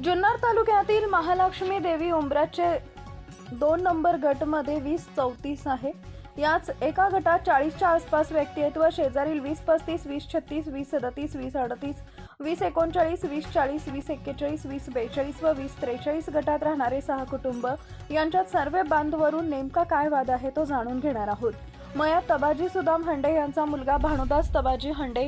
जुन्नर तालुक्यातील महालक्ष्मी देवी उंबराचे दोन नंबर गटमध्ये वीस चौतीस आहे. याच एका गटात चाळीसच्या आसपास व्यक्ती आहेत व शेजारील वीस पस्तीस वीस छत्तीस वीस सदतीस वीस अडतीस वीस एकोणचाळीस वीस चाळीस वीस एक्केचाळीस वीस बेचाळीस व वीस त्रेचाळीस गटात राहणारे सहा कुटुंब यांच्यात सर्व बांधवरून नेमका काय वाद आहे तो जाणून घेणार आहोत. मया तबाजी सुदाम हंडे यांचा मुलगा भानुदास तबाजी हंडे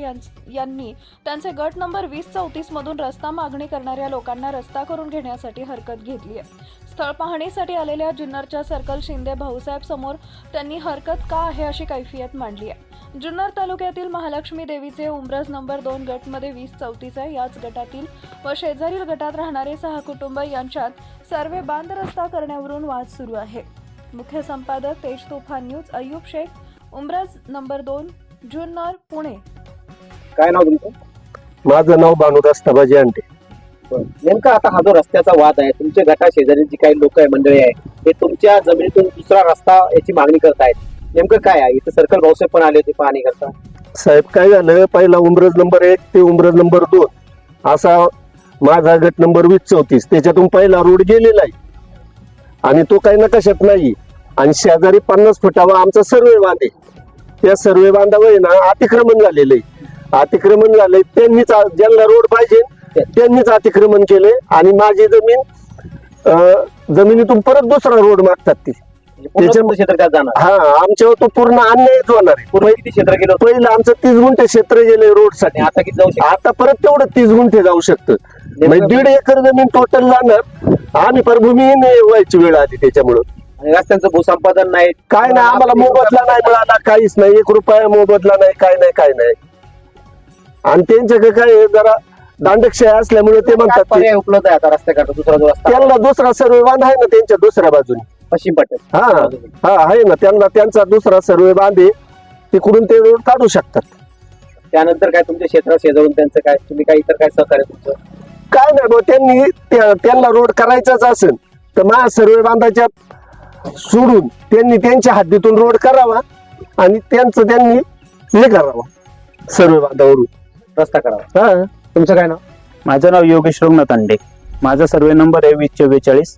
यांनी त्यांचे गट नंबर वीस चौतीस मधून रस्ता मागणी करणाऱ्या लोकांना रस्ता करून घेण्यासाठी हरकत घेतली आहे. स्थळ पाहणीसाठी आलेल्या जुन्नरच्या सर्कल शिंदे भाऊसाहेब समोर त्यांनी हरकत का आहे अशी कैफियत मांडली आहे. जुन्नर तालुक्यातील महालक्ष्मी देवीचे उमरज नंबर दोन गटमध्ये वीस चौतीस आहे. याच गटातील व शेजारील गटात राहणारे सहा कुटुंब यांच्यात सर्वे बांध रस्ता करण्यावरून वाद सुरू आहे. मुख्य संपादक तेज तुफान न्यूज अय्यूब शेख. उमरज नंबर दोन जुन्नर पुणे. काय नाव तुमचं? माझं नाव भानुदास तबाजी अंटे नेमका आता हा जो रस्त्याचा वाद आहे तुमच्या गटा शेजारी जी काही लोक आहे मंडळी आहे ते तुमच्या जमिनीतून दुसरा रस्ता याची मागणी करतायत. नेमकं काय आहे? इथं सर्कल भाऊसाहेब पण आले होते पाहणी करता. साहेब काय झालं पहिला उमरज नंबर एक ते उमरज नंबर दोन. असा माझा गट नंबर वीस चौतीस. त्याच्यातून पहिला रोड गेलेला आहे. आणि तो काही नकाशात नाही आणि शेजारी पन्नास फुटावा आमचा सर्वे बांध आहे. त्या सर्वे बांधावर आहे ना अतिक्रमण झालेलं आहे. अतिक्रमण झालंय त्यांनीच आ- ज्यांना रोड पाहिजे त्यांनीच अतिक्रमण केलंय. आणि माझी जमीन अं, जमिनीतून परत दुसरा रोड मागतात ती. म्हणजे पूर्ण क्षेत्र त्यात जाणार. हा आमच्यावर तो पूर्ण अन्यायच होणार आहे. पूर्ण किती क्षेत्र गेलं होतं? पहिलं आमचं तीस गुंठे क्षेत्र गेले रोडसाठी आणि आता किती जाऊ शकतो? आता परत तेवढं तीस गुंठे जाऊ शकतं. म्हणजे दीड एकर जमीन टोटल जाणार आणि परभूमी व्हायची वेळ आली त्याच्यामुळं. आणि रस्त्यांचं भूसंपादन नाही. काय नाही आम्हाला मोबदला नाही मिळाला काहीच नाही. एक रुपया मोबदला नाही काय नाही काय नाही. आणि त्यांच्याकडे काय आहे, जरा दांडकशाही असल्यामुळे ते काय म्हणतात पर्याय उपलब्ध आहे आता रस्त्याकडे दुसरा जो रस्ता त्यांना दुसरा सर्वे बांध आहे ना त्यांच्या दुसऱ्या बाजूने. पश्चिम पट्ट्यात. हा हा आहे ना. त्यांना त्यांचा दुसरा सर्वे बांध आहे. तिकडून ते रोड काढू शकतात. त्यानंतर काय तुमच्या क्षेत्रात शेजारून त्यांचं काय? तुम्ही काय इतर काय सहकार्य तुमचं? काय नाही त्यांनी त्या- त्यांना रोड करायचाच असेल तर माझ्या सर्वे बांधाच्या सोडून त्यांनी त्यांच्या हद्दीतून रोड करावा आणि त्यांचं त्यांनी हे करावं. सर्वे बांधावरून रस्ता करावा. हा तुमचं काय नाव? माझं नाव योगेश रघुनाथ अंडे. माझा सर्वे नंबर आहे वीस चव्वेचाळीस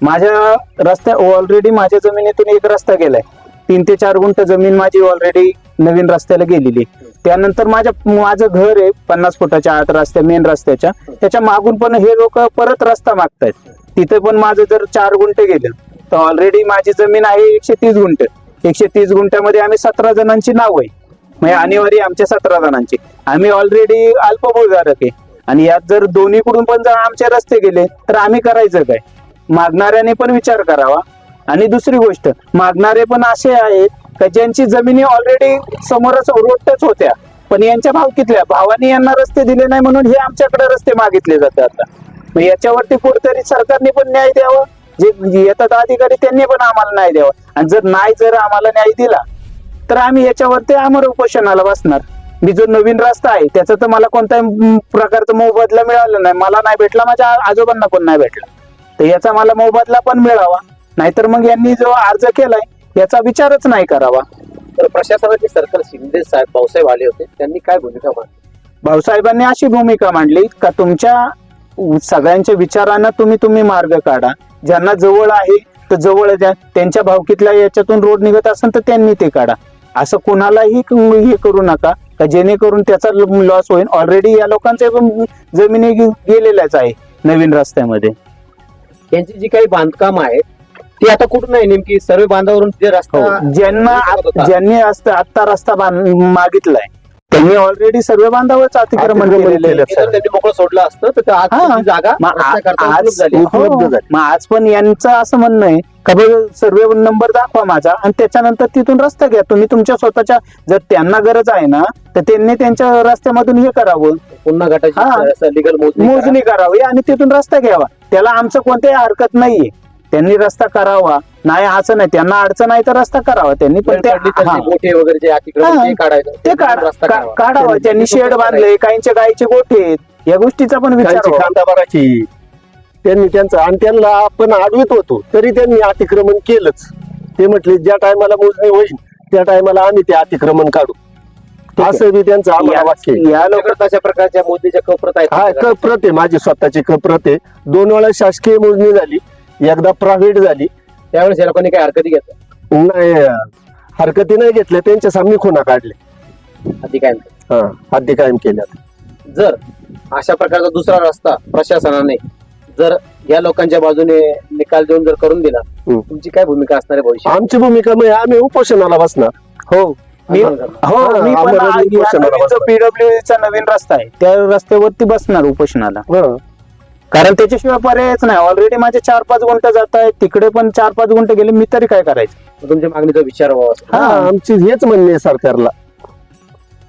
माझ्या रस्त्या ऑलरेडी माझ्या जमिनीतून एक रस्ता गेलाय. तीन ते चार गुंठ जमीन माझी ऑलरेडी नवीन रस्त्याला गेलेली त्यानंतर माझ्या माझं घर आहे पन्नास फुटाच्या आत रस्त्या मेन रस्त्याच्या. त्याच्या मागून पण हे लोक परत रस्ता मागतायत. तिथे पण माझं जर चार गुंठे गेले तर ऑलरेडी माझी जमीन आहे एकशे तीस गुंठ. एकशे तीस गुंठ्यामध्ये आम्ही सतरा जणांची नाव आहे. म्हणजे अनिवार्य आमच्या सतरा जणांची. आम्ही ऑलरेडी अल्पभूधारक आहे. आणि यात जर दोन्हीकडून पण जर आमचे रस्ते गेले तर आम्ही करायचं काय? मागणाऱ्याने पण विचार करावा. आणि दुसरी गोष्ट मागणारे पण असे आहेत का ज्यांची जमिनी ऑलरेडी समोरच रोडच होत्या पण यांच्या भावकीतल्या भावाने यांना रस्ते दिले नाही म्हणून हे आमच्याकडे रस्ते मागितले जातात आता. मग याच्यावरती कुठेतरी सरकारने पण न्याय द्यावा? जे येतात अधिकारी त्यांनी पण आम्हाला न्याय द्यावा. आणि जर नाही जर आम्हाला न्याय दिला तर आम्ही याच्यावरती आमर उपोषणाला बसणार. मी जो नवीन रस्ता आहे त्याचा तर मला कोणत्याही प्रकारचा मोबदला मिळाला नाही. मला नाही भेटला माझ्या आजोबांना पण नाही भेटला. तर याचा मला मोबदला पण मिळावा. नाहीतर मग यांनी जो अर्ज केलाय याचा विचारच नाही करावा. तर प्रशासनाचे सर्कल शिंदे साहेब भाऊसाहेब आले होते. त्यांनी काय भूमिका मांडली? भाऊसाहेबांनी अशी भूमिका मांडली का तुमच्या सगळ्यांच्या विचारांना तुम्ही तुम्ही मार्ग काढा. ज्यांना जवळ आहे तर जवळ द्या त्यांच्या भावकीतल्या याच्यातून रोड निघत असेल तर त्यांनी ते काढा असं कोणालाही हे करू नका का जेणेकरून त्याचा लॉस होईल ऑलरेडी या लोकांच्या जमिनी गेलेल्याच आहे नवीन रस्त्यामध्ये यांची जी काही बांधकाम आहेत ती आता कुठून आहे नेमकी सर्व बांधावरून जे रस्ता हो. ज्यांना. ज्यांनी आत्ता रस्ता मागितलाय त्यांनी ऑलरेडी सर्व बांधावरच अतिक्रमण अतिक्रमण केलेलं केलं. आहे हे जर त्यांनी मोकळं सोडलं असतं तर हा. जागा मग आ- रस्त्याकरता आज उपलब्ध झाली उपलब्ध हो. झाली. मग आज पण यांचं असं म्हणणं आहे का बघ सर्वे नंबर दाखवा माझा आणि त्याच्यानंतर तिथून रस्ता घ्या तुम्ही तुमच्या स्वतःच्या जर त्यांना गरज आहे ना तर त्यांनी त्यांच्या रस्त्यामधून हे करावं पुन्हा हा. गटाची लिगल मोजणी करा. मोजणी करावी आणि तिथून रस्ता घ्यावा त्याला आमचं कोणत्याही हरकत नाहीये त्यांनी रस्ता करावा. नाही असं नाही. त्यांना अडचण आहे तर रस्ता करावा. त्यांनी पण ते हा. वगैरे जे अतिक्रमण हा. ते काढायचं. ते काढ रस्ता का- करावा. काढावा. त्यांनी शेड बांधले काहींच्या गायीचे गोठे आहेत. या गोष्टीचा पण विचार त्यांची व्हावा. त्यांनी त्यांचं आणि त्यांना आपण आडवीत होतो. तरी त्यांनी अतिक्रमण केलंच. ते म्हटले ज्या टायमाला मोजणी होईल त्या टायमाला आम्ही ते अतिक्रमण काढू. आहे. असं बी त्यांचं आम्हाला वाक्य आहे. या लोक तशा प्रकारच्या मोदीच्या कप्रत आहेत. हा कप्रत आहे. माझी स्वतःची कप्रत आहे. दोन वेळा शासकीय मोजणी झाली. एकदा प्रायव्हेट झाली. त्यावेळेस या लोकांनी काही हरकती घेतल्या नाही हरकती नाही घेतल्या त्यांच्या सामने खुना काढले आधी काय म्हणतात. हा हद्दी कायम केल्या जर अशा प्रकारचा दुसरा रस्ता प्रशासनाने जर या लोकांच्या बाजूने निकाल देऊन जर करून दिला हम्म. तुमची काय भूमिका असणार आहे भविष्यात आमची भूमिका म्हणजे आम्ही उपोषणाला बसणार हो मी. हो हा, मी पण आम्हाला उपोषणाला बसणार. पीडब्ल्यू चा नवीन रस्ता आहे त्या रस्त्यावरती बसणार उपोषणाला हा. कारण त्याच्याशिवाय पर्यायच नाही. ऑलरेडी माझे चार पाच गुंठ जात आहेत. तिकडे पण चार पाच गुंठ गेले मी तरी काय करायचं? तुमच्या मागणीचा विचार व्हावा. हा आमची हेच म्हणणे सरकारला.